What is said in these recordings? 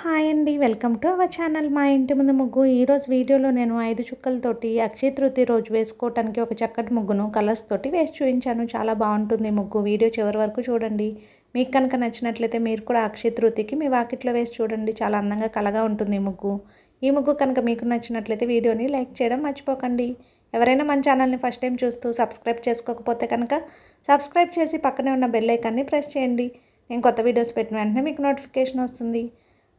Hi అండి. Welcome to our channel. మా ఇంటి ముందు ముగ్గు. ఈరోజు వీడియోలో నేను ఐదు చుక్కలతోటి అక్షయ తృతీయ రోజు వేసుకోవటానికి ఒక చక్కటి ముగ్గును కలర్స్ తోటి వేసి చూపించాను. చాలా బాగుంటుంది ముగ్గు. వీడియో చివరి వరకు చూడండి. మీకు కనుక నచ్చినట్లయితే మీరు కూడా అక్షయ తృతీయకి మీ వాకిట్లో వేసి చూడండి. చాలా అందంగా కలగా ఉంటుంది ముగ్గు. ఈ ముగ్గు కనుక మీకు నచ్చినట్లయితే వీడియోని లైక్ చేయడం మర్చిపోకండి. ఎవరైనా మన ఛానల్ని ఫస్ట్ టైం చూస్తూ సబ్స్క్రైబ్ చేసుకోకపోతే కనుక సబ్స్క్రైబ్ చేసి పక్కనే ఉన్న బెల్ ఐకాన్ని ప్రెస్ చేయండి. నేను కొత్త వీడియోస్ పెట్టిన వెంటనే మీకు నోటిఫికేషన్ వస్తుంది.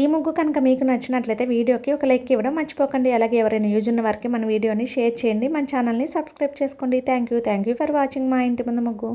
ఈ ముగ్గు కనుక మీకు నచ్చినట్లయితే వీడియోకి ఒక లైక్ ఇవ్వడం మర్చిపోకండి. అలాగే ఎవరైనా యూజ్ ఉన్న వారికి మన వీడియోని షేర్ చేయండి. మన ఛానల్ని సబ్స్క్రైబ్ చేసుకోండి. Thank you. Thank you for watching మా ఇంటి ముందు ముగ్గు.